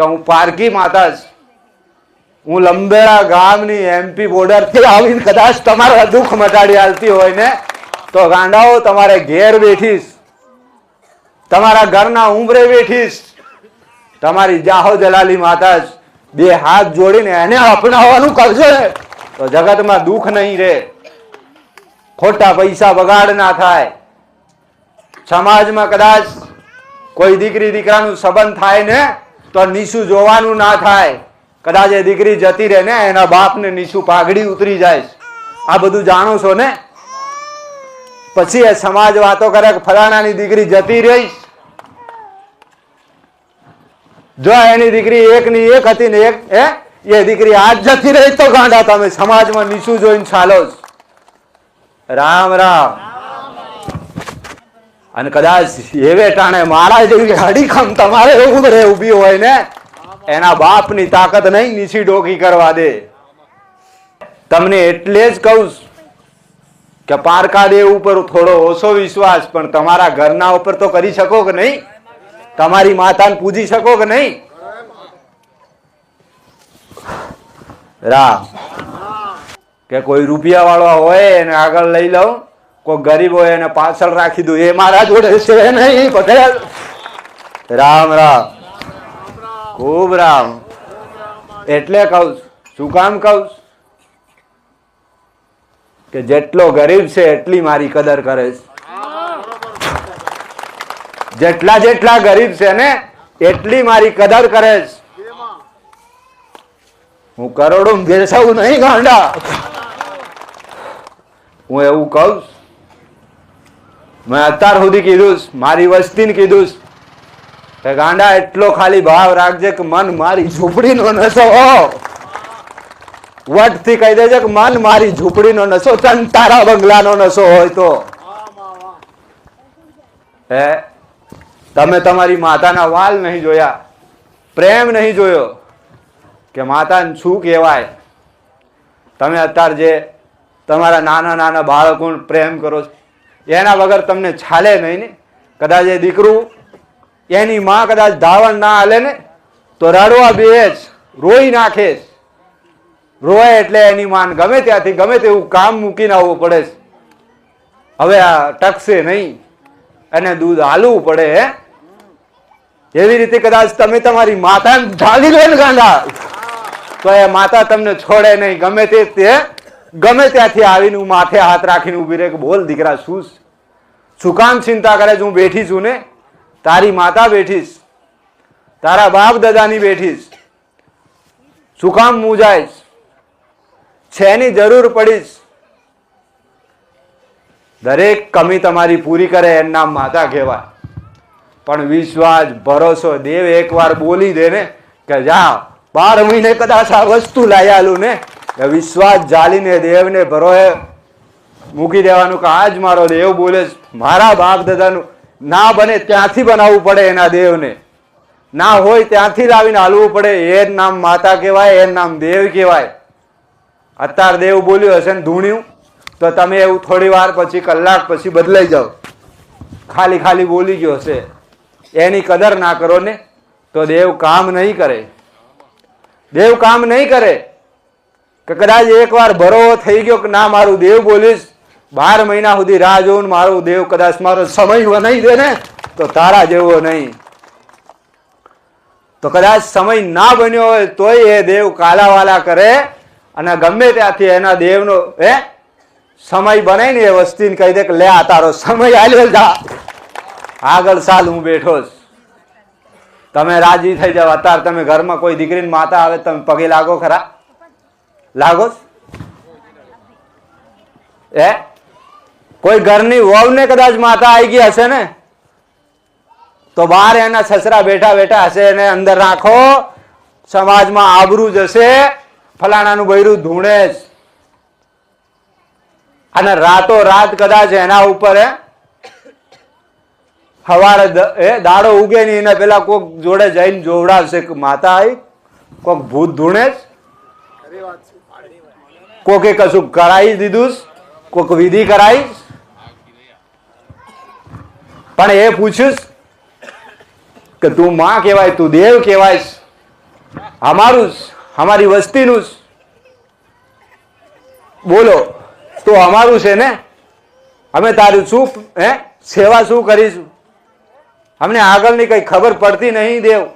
કે હું પારકી માતા જ હું લંબેડા ગામની એમપી બોર્ડરથી આવીને કદાચ તમારા દુઃખ મટાડી હાલતી હોય ને, તો ગાંડાઓ તમારે ઘેર બેઠીશ. તમારા ઘરના ઉંબરે બેઠીશ. તમારી જાહો જલાલી માતા જ બે હાથ જોડીને એને અપનાવવાનું કરજો ને, તો જગતમાં દુઃખ નહીં રહે. ખોટા પૈસા બગાડ ના થાય. સમાજમાં કદાચ કોઈ દીકરી દીકરાનું સંબંધ થાય ને તો નીસું જોવાનું ના થાય. કદાચ એ દીકરી જતી રહે ને, એના બાપને નીસું પાઘડી ઉતરી જાય આ બધું જાણો છો ને? પછી એ સમાજ વાતો કરે કે ફલાણાની દીકરી જતી રહી. જો એની દીકરી એક ની એક હતી ને એક એ એ દીકરી આજ જતી રહી તો ગાંડા તમે સમાજમાં નીચું જોઈને ચાલો રામ રામ. અને કદાચ એવે ટાણે મારા જેવી હડીખમ તમારે ઉભ રે ઊભી હોય ને, એના બાપની તાકાત નહીં નીચી ડોકી કરવા દે. તમને એટલે જ કહું કે પારકા દેવ ઉપર થોડો ઓછો વિશ્વાસ, પણ તમારા ઘરના ઉપર તો કરી શકો કે નહીં? તમારી માતાને પૂજી શકો કે નહીં? રામ. કે કોઈ રૂપિયા વાળો હોય એને આગળ લઈ લઉં. કોઈ ગરીબ હોય એને પાછળ રાખી દઉં. એ મારા જોડે છે નહીં પટેલ રામ રામ. ખૂબ રામ. એટલે કહું શું કામ કહું કે જેટલો ગરીબ છે એટલી મારી કદર કરે છે. જેટલા જેટલા ગરીબ છે ને, એટલી મારી કદર કરે છે. હું કરોડો બેસાવું નહીં, ગાંડા. હું એવું કહું. મેં અત્યાર સુધી કીધું મારી વસ્તીને કીધું કે ગાંડા, એટલો ખાલી ભાવ રાખજે કે મન મારી ઝૂંપડીનો નશો વટથી કહી દેજે કે મન મારી ઝૂંપડીનો નશો ચન તારા બંગલાનો નશો હોય તો. હે, તમે તમારી માતાના વાલ નહીં જોયા, પ્રેમ નહીં જોયો કે માતાને શું કહેવાય? તમે અત્યારે જે તમારા નાના નાના બાળકોને પ્રેમ કરો છો એના વગર તમને ચાલે નહીં ને. કદાચ એ દીકરું એની માં કદાચ ધાવણ ના હાલે ને, તો રડવા બે રોઈ નાખે રોય એટલે એની માન ગમે ત્યાંથી ગમે તેવું કામ મૂકીને આવવું પડે હવે આ ટકશે નહીં એને દૂધ હાલવું પડે હે. એવી રીતે કદાચ તમે તમારી માતાને ઢાલી લો ને ગાંડા. તો એ માતા તમને છોડે નહીં. ગમે તે ગમે ત્યાંથી આવીને માથે હાથ રાખીને ઊભી રહે કે બોલ દીકરા, શું? શું કામ ચિંતા કરે છે, હું બેઠી છું ને? તારી માતા બેઠીશ. તારા બાપ દાદાની બેઠીશ. શું કામ મૂંઝાઈશ છેની જરૂર પડીશ? દરેક કમી તમારી પૂરી કરે એના માતા કહેવાય. પણ વિશ્વાસ, ભરોસો, દેવ એકવાર બોલી દે ને કે જા, બાર મહિને કદાચ આ વસ્તુ લાયાલું ને. વિશ્વાસ જાલીને દેવને ભરોએ મૂકી દેવાનું કે આજ મારો દેવ બોલે મારા બાપ દાદાનું ના બને ત્યાંથી બનાવવું પડે એના દેવને ના હોય ત્યાંથી લાવીને હાલવું પડે. એ જ નામ માતા કહેવાય એ નામ દેવ કહેવાય. અત્યાર દેવ બોલ્યું હશે ને ધૂણ્યું, તો તમે એવું થોડી વાર પછી, કલાક પછી બદલાઈ જાઓ. ખાલી ખાલી બોલી ગયો હશે. એની કદર ના કરો ને, તો દેવ કામ નહીં કરે. દેવ કામ નહીં કરે. કે કદાચ એકવાર ભરો થઈ ગયો કે ના, મારું દેવ બોલીશ. બાર મહિના સુધી રાહ જોઉં ને મારું દેવ કદાચ મારો સમય બનાવી દે ને, તો તારા જેવો નહીં. તો કદાચ સમય ના બન્યો હોય તોય એ દેવ કાલાવાલા કરે અને ગમે ત્યાંથી એના દેવનો, હે? સમય બનાવીને એ વસ્તીને કહી દે કે, લે, આ તારો સમય આલ્યો જા. આગળ સાલ હું બેઠો છું તમે રાજી થઈ જાવ અત્યારે તમે ઘરમાં કોઈ દીકરીની માતા આવે તમે પગે લાગો ખરા? લાગો એ કોઈ ઘરની વહુને કદાચ માતા આવી ગઈ હશે ને? તો બહાર એના સસરા બેઠા બેઠા હશે એને અંદર રાખો, સમાજમાં આબરૂ જશે, ફલાણાનું બૈરું ધૂણે જ. અને રાતો રાત કદાચ એના ઉપર સવારે એ દાડો ઉગે નહીં, એને પેલા કોક જોડે જઈને જોવડાવશે માતા આવી કોક ભૂત ધૂણે જ. કોકે કશું કરાવી દીધું કોક વિધિ કરાવી છે. પણ એ પૂછ્યું કે તું માં કહેવાય, તું દેવ કહેવાય અમારું જ, અમારી વસ્તીનું જ. બોલો, તો અમારું છે ને? અમે તારું શું, હે? સેવા શું કરીશું? અમને આગળની કઈ ખબર પડતી નહીં, દેવ.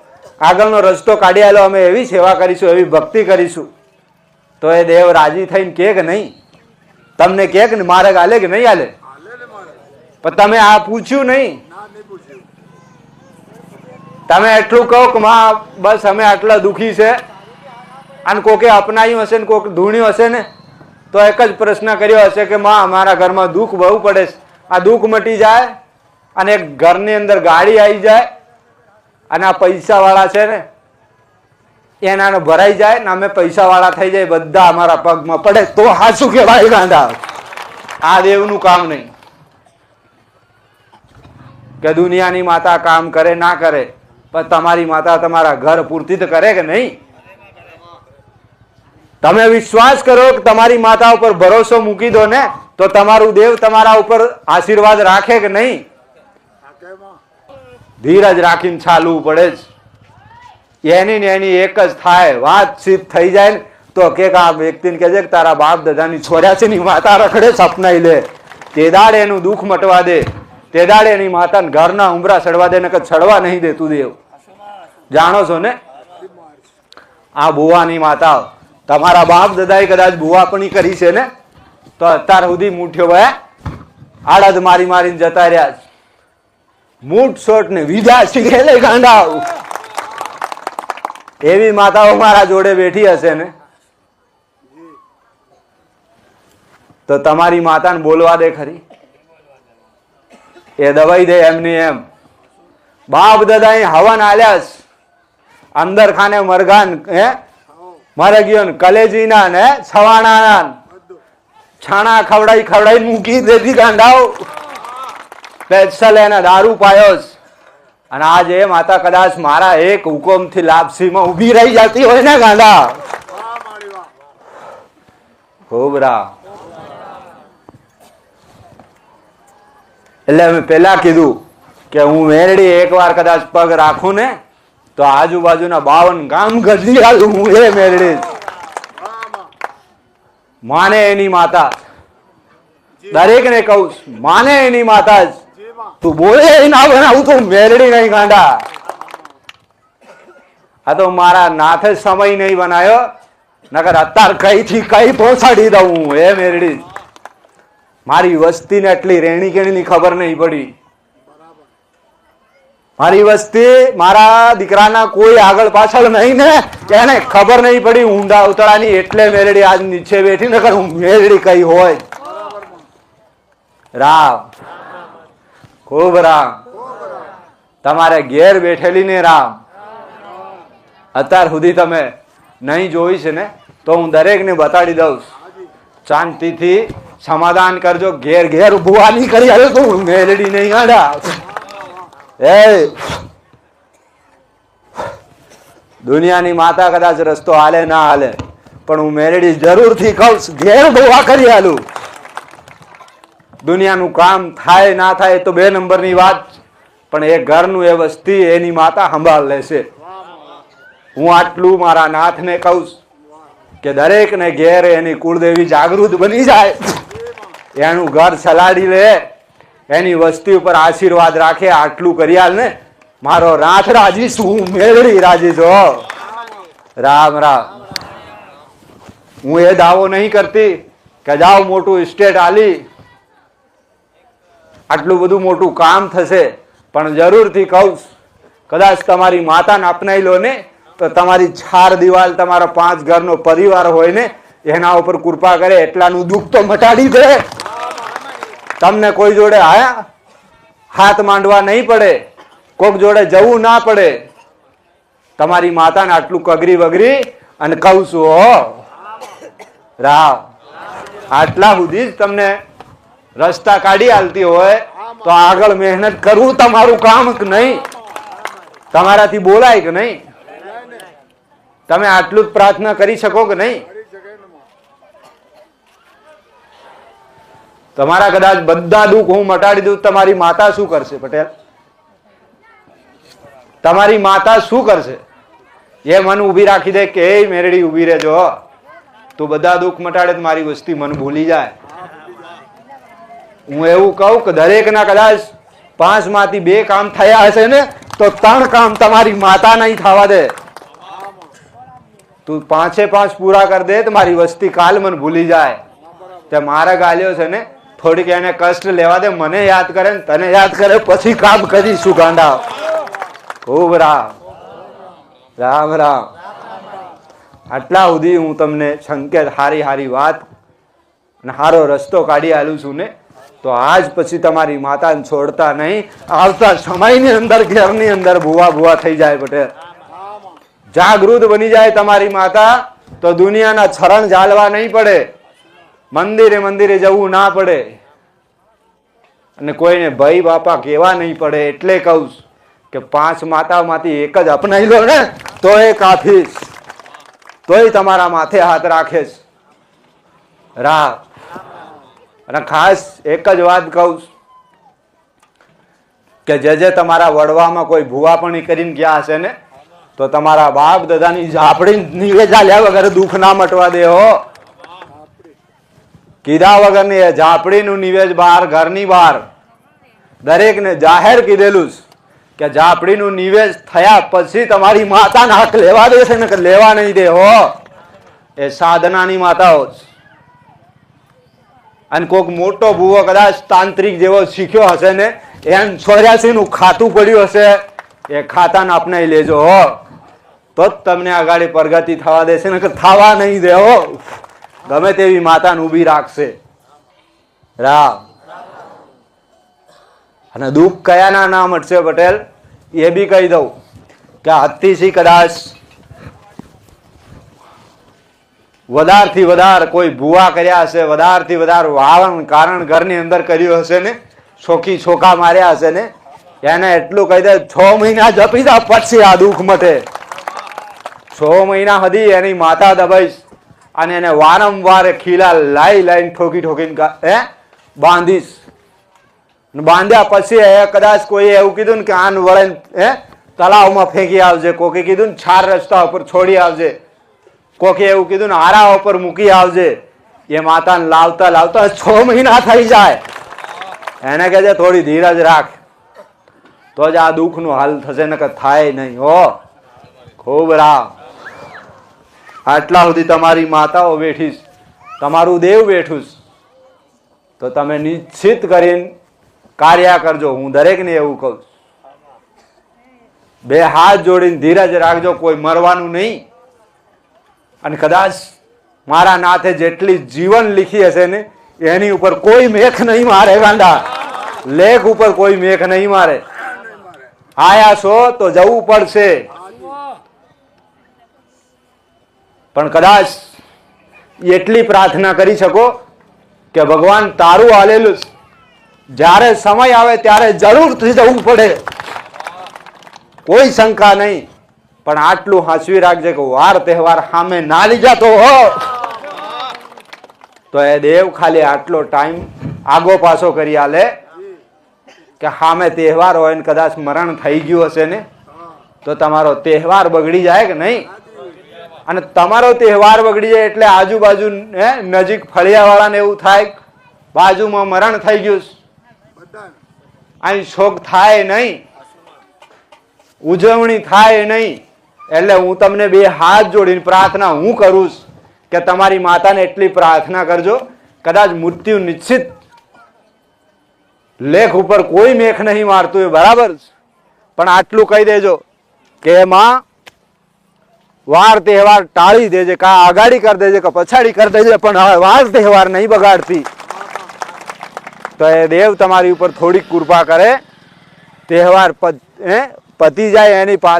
આગળનો રસ્તો કાઢી આવેલો અમે એવી સેવા કરીશું, એવી ભક્તિ કરીશું. તો એ દેવ રાજી થઈને કે નહીં? તમને કે માર્ગ આલે કે નહીં આલે પણ તમે આ પૂછ્યું નહીં. તમે એટલું કહો કે માં, બસ અમે આટલા દુખી છે. અને કોકે અપનાયું હશે ને કોક ધૂણ્યું હશે ને, તો એક જ પ્રશ્ન કર્યો હશે કે માં, અમારા ઘરમાં દુઃખ બહુ પડે છે. આ દુઃખ મટી જાય અને એક ઘરની અંદર ગાડી આવી જાય અને આ પૈસાવાળા છે ને, એનાને ભરાઈ જાય ને અમે પૈસાવાળા થઈ જાય, બધા અમારા પગમાં પડે. તો હાચું કહેવાય ગાંડા. આ દેવનું કામ નહીં. કે દુનિયાની માતા કામ કરે, ના કરે, પણ તમારી માતા તમારા ઘર પૂરતી તો કરે કે નહીં? તમે વિશ્વાસ કરો કે તમારી માતા ઉપર ભરોસો મૂકી દો ને, તો તમારું દેવ તમારા ઉપર આશીર્વાદ રાખે કે નહીં? ધીરજ રાખીને ચાલવું પડે જ. એની ને એની એક જ થાય, વાતચીત થઈ જાય ને, તો કે આ વ્યક્તિને કહેજે કે તારા બાપ દાદાની ચોર્યાસી ની માતા રખડે સપનાઈ લે. તે દાડે એનું દુઃખ મટવા દે. તે દાડે એની માતાને ઘરના ઉમરા ચડવા દે ને કે ચડવા નહીં દેતું દેવ. જાણો છો ને? આ બુવાની માતા, તમારા બાપ દાદાએ કદાચ બુવા પણ કરી છે ને? તો અત્યાર સુધી મૂઠ્યો ભાઈ આડદ મારી મારીને જતા રહ્યા છે. મૂઠ શોટ ને વિધા શીખેલે ગાંડા એવી માતાઓ મારા જોડે બેઠી હશે ને? તો તમારી માતાને બોલવા દે ખરી. એ દવાઈ દે એમની એમ. બાપ દાદા હવન આલ્યાસ અંદર ખાને મરઘાન હે? મરે ગયો ને કલેજીના ને. છવાણાના છાણા ખવડાઈ ખવડાઈ મૂકી દેતી ગાંડાઓ. પેસલ એને દારૂ પાયો અને આજે માતા કદાચ મારા એક હુકમથી લાપસીમાં ઊભી રહી જતી હોય ને ગાંડા. ખૂબ એટલે પેલા કીધું કે હું મેરડી એકવાર કદાચ પગ રાખું ને, તો આજુબાજુના બાવન ગામ ગજી આલું હું એ મેરડી માને એની માતા. દરેક ને કહું, માને એની માતા જ. તું બોલે ના બનાવું તો મેરડી નહીં ગાંડા. આ તો મારા નાથે સમય નહીં બનાયો, નકર અત્યાર કઈ થી કઈ પહોંચાડી દઉં હું, એ મેરડી મારી વસ્તીને એટલી રેણી કેણીની ખબર નહીં પડી. મારી વસ્તી મારા દીકરાના કોઈ આગળ પાછળ નહીં ને, એને ખબર નહીં પડી ઊંડા ઉતળાની એટલે મેળડી આજ નીચે બેઠી ને હું મેરડી કઈ હોય. રામ. ખૂબ રામ. તમારે ઘેર બેઠેલી ને રામ. અત્યાર સુધી તમે નહીં જોઈ છે ને, તો હું દરેકને બતાડી દઉં શાંતિથી સમાધાન કરજો, ઘેર ઘેર ભુવાની કરી હાલે તું મેલડી નહીં આડા. એ દુનિયાની માતા કદાચ રસ્તો હાલે, ના હાલે, પણ હું મેલડી જરૂરથી કહું ઘેર ભુવા કરી હાલું દુનિયાનું કામ થાય, ના થાય તો બે નંબરની વાત પણ એ ઘરનું એ વસ્તી એની માતા સંભાળ લેશે. હું આટલું મારા નાથને કહું કે દરેકને ઘેર એની કુળદેવી જાગૃત બની જાય. એનું ઘર ચલાડી લે. એની વસ્તી ઉપર આશીર્વાદ રાખે, આટલું કરી ને. મારો નાથ રાજી શું મેળવી રાજી છો. રામ રામ. હું એ દાવો નહીં કરતી કે જાઓ મોટું સ્ટેટ આલી. આટલું બધું મોટું કામ થશે. પણ જરૂરથી કહું કદાચ તમારી માતાને અપનાવી લો ને, તો તમારી ચાર દિવાલ, તમારા પાંચ ઘરનો પરિવાર હોય ને, એના ઉપર કૃપા કરે, એટલાનું દુઃખ તો મટાડી દે. તમને કોઈ જોડે આયા? હાથ માંડવા નહીં પડે. કોક જોડે જવું ના પડે. તમારી માતાને આટલું કગરી વગરી અને કહું છું, હો. રાવ. આટલા સુધી જ તમને રસ્તા કાઢી આલતી હોય તો આગળ મહેનત કરવું તમારું કામ કે નહીં? તમારાથી બોલાય કે નહીં? તમે આટલું જ પ્રાર્થના કરી શકો કે નહીં? તમારા કદાચ બધા દુઃખ હું મટાડી દઉં, તમારી માતા શું કરશે પટેલ? તમારી માતા શું કરશે? એ મન ઊભી રાખી દે કે, એ મેરડી, ઊભી રહેજો. તું બધા દુઃખ મટાડે મારી વસ્તી મન ભૂલી જાય. હું એવું કહું કે દરેકના કદાચ પાંચમાંથી બે કામ થયા હશે ને, તો ત્રણ કામ તમારી માતા નહીં થવા દે. તું પાંચે પાંચ પૂરા કરી દે તો મારી વસ્તી કાલ મને ભૂલી જાય. તે મારા ગાલ્યો છે ને થોડીક એને કષ્ટ લેવા દે, મને યાદ કરે ને તને યાદ કરે, પછી કામ કરીશું ગાંડા. ખૂબ રામ. રામ રામ. આટલા સુધી હું તમને સંકેત, હારી હારી વાત અને હારો રસ્તો કાઢી આલું છું ને, તો આજ પછી તમારી માતાને છોડતા નહીં. આવતા સમયની અંદર, ઘેરની અંદર ભૂવા ભૂવા થઈ જાય પટેલ. જાગૃત બની જાય તમારી માતા, તો દુનિયાના છરણ જાળવા નહીં પડે. મંદિરે મંદિરે જવું ના પડે. અને કોઈને ભાઈ બાપા કેવા નહીં પડે એટલે કહું કે પાંચ માતામાંથી એક જ અપનાવી લો ને તો એ કાફી તોય તમારા માથે હાથ રાખે છે અને ખાસ એક જ વાત કહું કે જે જે તમારા વડવામાં કોઈ ભૂવાપણી કરીને ગયા હશે ને, તો તમારા બાપ દાદાની ઝાપડી નીકળે ચાલ્યા વગર દુઃખ ના મટવા દે હો. કીધા વગરની ઝાપડીનું નિવેશ બહાર ઘરની બહાર દરેકને જાહેર કીધેલું કે ઝાપડીનું નિવેશ થયા પછી તમારી માતાના હક લેવા દેશે ને લેવા નહીં દે હો. એ સાધનાની માતાઓ અને કોઈક મોટો ભૂવો કદાચ તાંત્રિક જેવો શીખ્યો હશે ને, એમ ચોર્યાસી નું ખાતું પડ્યું હશે, એ ખાતાને અપનાવી લેજો હો. તો જ તમને આગળ પ્રગતિ થવા દેશે ને થવા નહીં દે હો. ગમે તેવી માતાને ઊભી રાખશે. રામ. અને દુઃખ કયાના નામ હટશે પટેલ? એ બી કહી દઉં કે હત્તીથી કદાચ વધારથી વધાર કોઈ ભૂવા કર્યા હશે, વધારથી વધાર વાવણ કારણ ઘરની અંદર કર્યું હશે ને છોકી છોકા માર્યા હશે ને, એને એટલું કહી દે, છ મહિના જપી દા, પછી આ દુઃખ મટે. છ મહિના સુધી એની માતા દબાઈશ. અને એને વારંવાર ખીલા લાઈ લાઈને ઠોકી ઠોકીને હે? બાંધીશ. બાંધ્યા પછી એ કદાચ કોઈ એવું કીધું ને કે આન વળે હે? તલાવમાં ફેંકી આવજે. કોકે કીધું ને ચાર રસ્તા ઉપર છોડી આવજે. કોકે એવું કીધું ને આરા ઉપર મૂકી આવજે. એ માતાને લાવતા લાવતા છ મહિના થઈ જાય. એને કહેજે થોડી ધીરજ રાખ. તો જ આ દુઃખનું હાલ થશે ને કે થાય નહીં, હો. ખૂબ રામ. આટલા સુધી તમારી માતાઓ બેઠીશ, તમારું દેવ બેઠું છે. તો તમે નિશ્ચિત કરીને કાર્ય કરજો. હું દરેકને એવું કહું છું. બે હાથ જોડીને ધીરજ રાખજો, કોઈ મરવાનું નહીં. અને કદાચ મારા નાથે જેટલી જીવન લીખી હશે ને, એની ઉપર કોઈ મેખ નહીં મારે ગાંડા લેખ ઉપર કોઈ મેખ નહીં મારે. આયા છો તો જવું પડશે. પણ કદાચ એટલી પ્રાર્થના કરી શકો કે ભગવાન તારું હાલેલું જ્યારે સમય આવે ત્યારે જરૂરથી જવું પડે. કોઈ શંકા નહીં. પણ આટલું હાંસવી રાખજે કે વાર તહેવાર સામે ના લીધા તો હો તો એ દેવ ખાલી આટલો ટાઈમ આગો પાછો કરી આલે કે સામે તહેવાર હોય ને કદાચ મરણ થઈ ગયું હશે ને, તો તમારો તહેવાર બગડી જાય કે નહીં? અને તમારો તહેવાર બગડી જાય એટલે આજુબાજુ હે, નજીક ફળિયાવાળાને એવું થાય બાજુમાં મરણ થઈ ગયું. અહીં શોક થાય નહીં. ઉજવણી થાય નહીં. એટલે હું તમને બે હાથ જોડીને પ્રાર્થના હું કરું કે તમારી માતાને એટલી પ્રાર્થના કરજો. કદાચ મૃત્યુ નિશ્ચિત લેખ ઉપર કોઈ મેખ નહીં મારતું એ બરાબર પણ આટલું કહી દેજો કે એમાં વાર તહેવાર ટાળી દેજે, કા આગાડી કરી દેજે, કે પછાડી કરી દેજે, પણ હવે વાર તહેવાર નહીં બગાડતી. તો એ દેવ તમારી ઉપર થોડીક કૃપા કરે. તહેવાર પતી જાય એની પાછળ